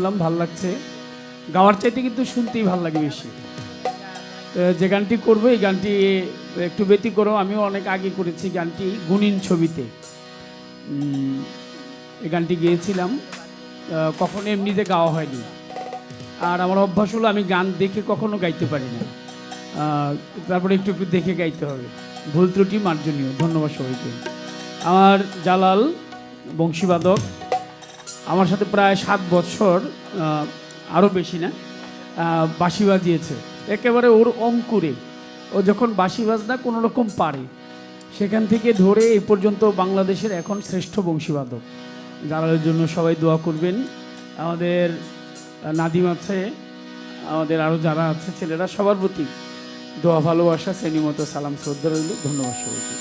শুনলাম, ভালো লাগছে। গাওয়ার চাইতে কিন্তু শুনতেই ভালো লাগে বেশি। যে গানটি করব, এই গানটি একটু ব্যতিক্রম আমিও অনেক আগে করেছি গানটি, গুণিন ছবিতে। এই গানটি গেয়েছিলাম। কখনো এমনিতে গাওয়া হয়নি। আর আমার অভ্যাস হলো, আমি গান দেখে কখনো গাইতে পারি না। তারপরে একটু একটু দেখে গাইতে হবে। ভুল ত্রুটি মার্জনীয়। ধন্যবাদ সবাইকে। আমার জালাল বংশীবাদক আমার সাথে প্রায় সাত বছর আরও বেশি না বাঁশি বাজিয়েছে। একেবারে ওর অঙ্কুরে। ও যখন বাঁশি বাজনা কোনো রকম পারে, সেখান থেকে ধরে এই পর্যন্ত বাংলাদেশের এখন শ্রেষ্ঠ বংশীবাদক। জালালের জন্য সবাই দোয়া করবেন। আমাদের নাদিম আছে, আমাদের আরও যারা আছে, ছেলেরা সবার প্রতি দোয়া, ভালোবাসা, শ্রেণীমতো সালাম, শ্রদ্ধা রইল। ধন্যবাদ সবাইকে।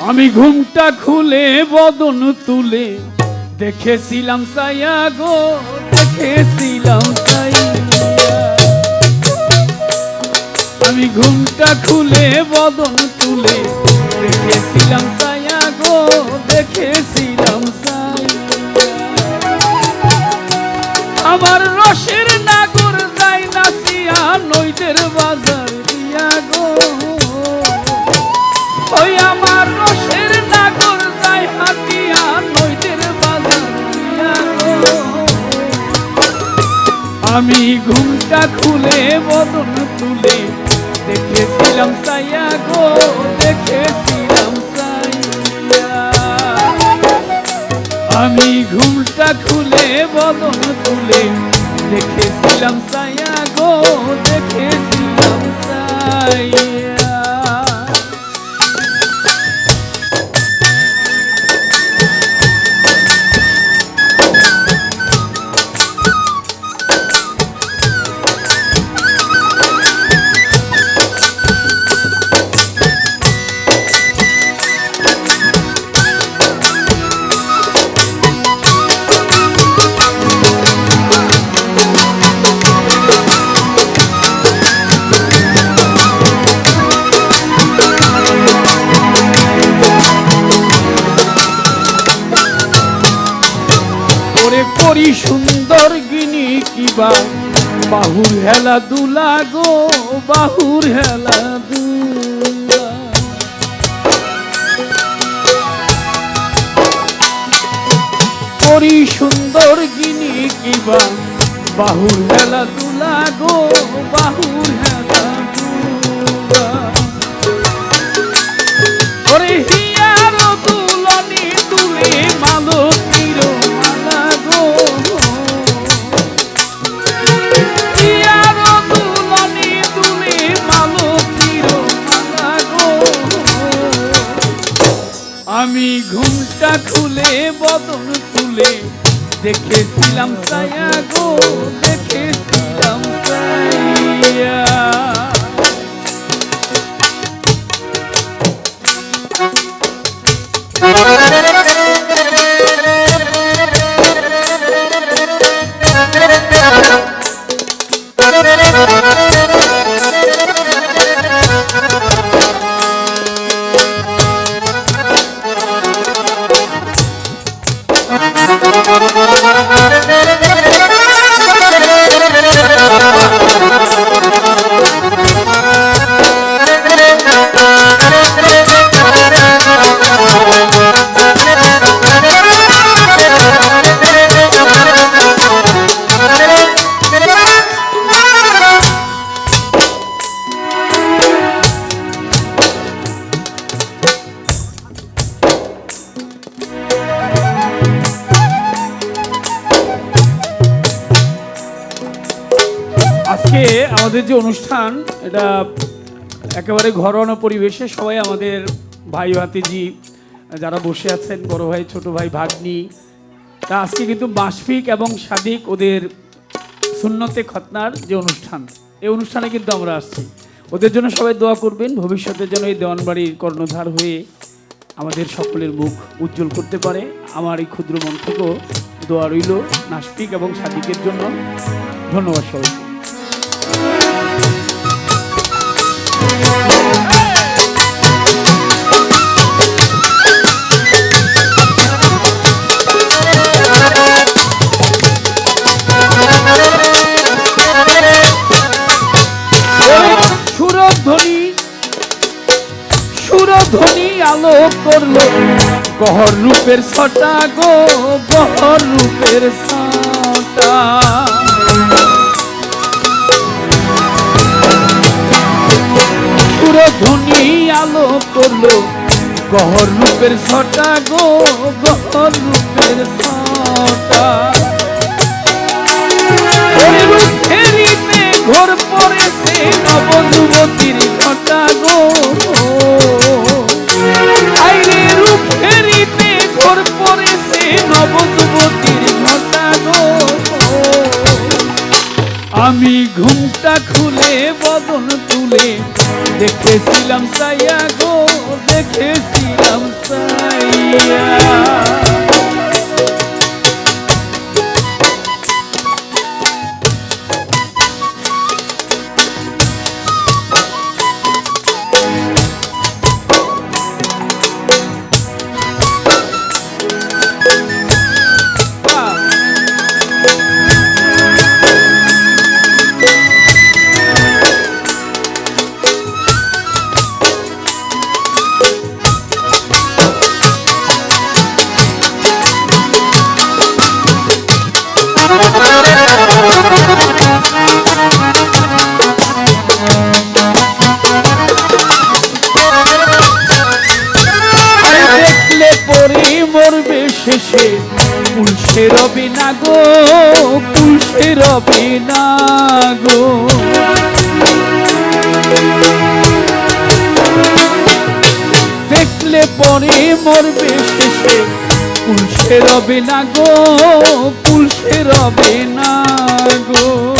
আমি ঘুমটা খুলে বদন তুলে দেখেছিলাম সায়া গো, দেখেছিলাম আমি ঘুমটা খুলে বদন তুলে দেখেছিলাম সায়া গো, দেখেছিলাম আমার রসের নাগর যাই নাসিয়া নইদের বাজার দিয়া গো। ওই আমার আমি ঘুমটা খুলে বদন তুলে দেখেছিলাম সাইয়া গো, দেখেছিলাম সাইয়া আমি ঘুমটা খুলে বদন তুলে দেখেছিলাম সাইয়া গো, দেখেছিলাম সাইয়া সুন্দর গিনি কিবা বাহুর হেলা দুলা গো, বাহুর হেলা দুলা। করি সুন্দর গিনি কিবা বাহুর হেলা দুলা গো, বাহুর হেলা ঘুমটা খুলে বদন তুলে দেখেছিলাম সায়া গো দেখেছিলাম সায়া আজকে আমাদের যে অনুষ্ঠান, এটা একেবারে ঘরোয়া পরিবেশে সবাই আমাদের ভাই ভাতিজি, যারা বসে আছেন, বড় ভাই, ছোট ভাই, ভাগ্নি, তা আজকে কিন্তু মাসফিক এবং সাদিক ওদের সুন্নতে খতনার যে অনুষ্ঠান, এই অনুষ্ঠানে কিন্তু আমরা আসছি। ওদের জন্য সবাই দোয়া করবেন, ভবিষ্যতে যেন এই দেওয়ানবাড়ির কর্ণধার হয়ে আমাদের সকলের মুখ উজ্জ্বল করতে পারে। আমার এই ক্ষুদ্র মন থেকেও দোয়া রইল নাসফিক এবং সাদিকের জন্য। ধন্যবাদ সবাইকে। ধ্বনি আলো করল। গহর রূপের ছটা গো গহর রূপের ছটা। আলো করল। গহর রূপের ছটা গো, গহর রূপের ছটা। ঘোর পড়েছে নবযুবতীর ঘটা গো। আইরে রূপ ফেরিতে ঘোর পড়েছে নবযুবতীর ঘটা গো। আমি ঘুমটা খুলে বদন তুলে দেখেছিলাম সাইয়া গো দেখেছিলাম সাইয়া। না গো না গো। দেখলে পরে মরবে শেষে পুলসে রবে না গো পুলসে রবে না গো।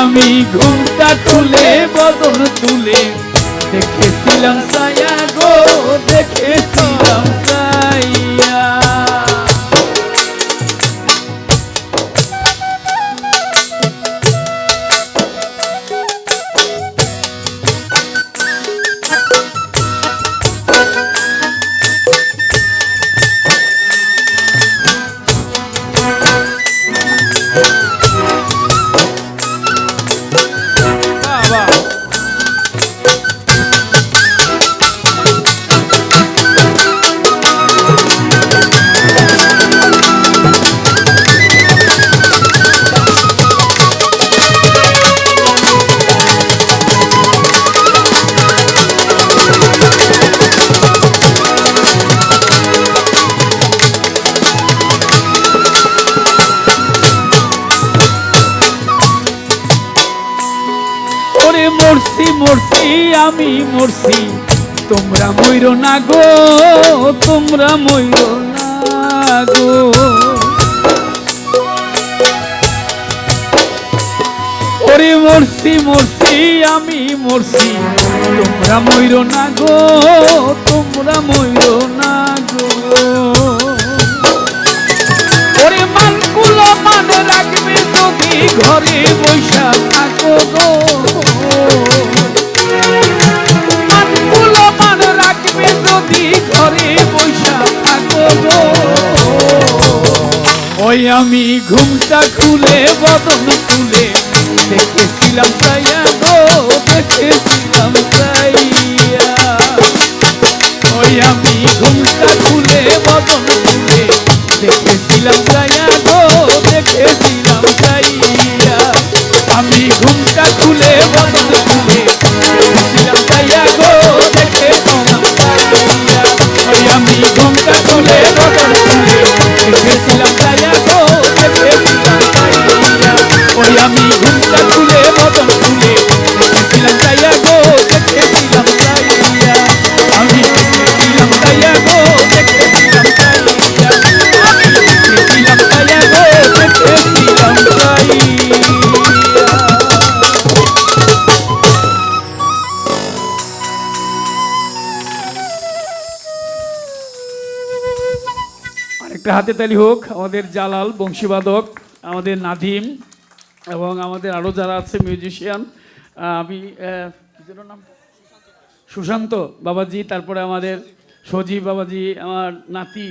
আমি ঘুমটা খুলে বদন তুলে দেখেছিলাম সায়া গো দেখেছিলাম মরছি, আমি মরছি। তোমরা ময়ূর না গো, তোমরা ময়ূর না গো। ওরে মরছি মরছি, আমি মরছি। তোমরা ময়ূর না গো, তোমরা ময়ূর না গো। ওরে মান কুলো মান রাখবে যদি ঘরে বৈশা থাকো গো। ওই আমি ঘুমটা খুলে, বদন খুলে দেখেছিলাম সাইয়া গো দেখেছিলাম সাইয়া ওই আমি ঘুমটা খুলে, বদন খুলে দেখেছিলাম সাইয়া গো দেখেছিলাম সাইয়া আমি ঘুমটা খুলে, বদন খুলে একটা হাতে তালি হোক, আমাদের জালাল বংশীবাদক, আমাদের নাদিম এবং আমাদের আরও যারা আছে মিউজিশিয়ান আমি নাম? সুশান্ত বাবাজি, তারপরে আমাদের সজীব বাবাজি, আমার নাতি